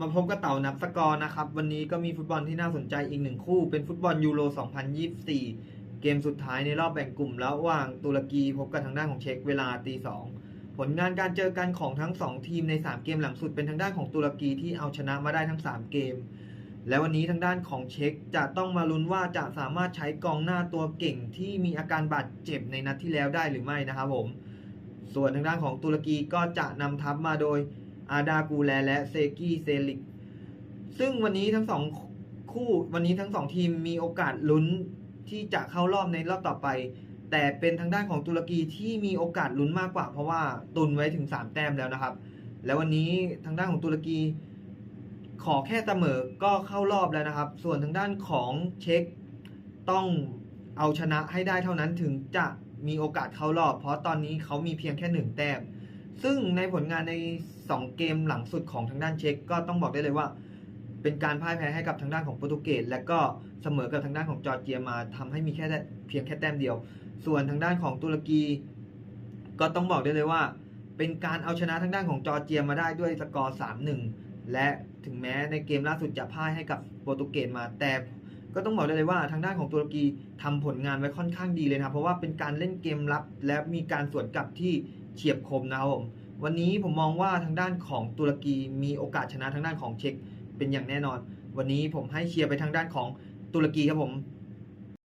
มาพบกับเต่านับสกอร์นะครับ วันนี้ก็มีฟุตบอลที่น่าสนใจอีกหนึ่งคู่ เป็นฟุตบอลยูโร 2024 เกมสุดท้ายในรอบแบ่งกลุ่มระหว่างตุรกีพบกับทางด้านของเช็กเวลาตีสองผลงานการเจอกันของทั้ง 2 ทีมใน 3 เกมหลังสุดเป็นทางด้านของตุรกีที่เอาชนะมาได้ทั้ง 3 เกม และวันนี้ทางด้านของเช็กจะต้องมาลุ้นว่าจะสามารถใช้กองหน้าตัวเก่งที่มีอาการบาดเจ็บในนัดที่แล้วได้หรือไม่นะครับผม ส่วนทางด้านของตุรกีก็จะนำทัพมาโดย อาดากูแลและเซกีเซลิก ซึ่งวันนี้ทั้งสองคู่วันนี้ทั้งสองทีมมีโอกาสลุ้นที่จะเข้ารอบในรอบต่อไป แต่เป็นทางด้านของตุรกีที่มีโอกาสลุ้นมากกว่า เพราะว่าตุนไว้ถึง 3 แต้มแล้วนะครับ แล้ววันนี้ทางด้านของตุรกี ขอแค่เสมอก็เข้ารอบแล้วนะครับ ส่วนทางด้านของเช็กต้องเอาชนะให้ได้เท่านั้นถึงจะมีโอกาสเข้ารอบ เพราะตอนนี้เขามีเพียงแค่หนึ่งแต้ม ซึ่งในผลงานใน 2 เกมหลังสุดของทางด้านเช็กก็ต้องบอกได้เลยว่า เป็นการพ่ายแพ้ให้กับทางด้านของโปรตุเกสและก็เสมอกับทางด้านของจอร์เจียมาทำให้มีแค่เพียงแค่แต้มเดียว ส่วนทางด้านของตุรกี ก็ต้องบอกได้เลยว่า เป็นการเอาชนะทางด้านของจอร์เจียมาได้ด้วยสกอร์ 3-1 และถึงแม้ในเกมล่าสุดจะพ่ายให้กับโปรตุเกสมาแต่ก็ต้องบอกได้เลยว่าทางด้านของตุรกีทำผลงานไว้ค่อนข้างดีเลยนะเพราะว่าเป็นการเล่นเกมรับ และมีการสวนกลับที่ เฉียบคมนะครับผมวันนี้ผมมองว่าทางด้านของตุรกีมีโอกาสชนะทางด้านของเช็กเป็นอย่างแน่นอน วันนี้ผมให้เชียร์ไปทางด้านของตุรกีครับผม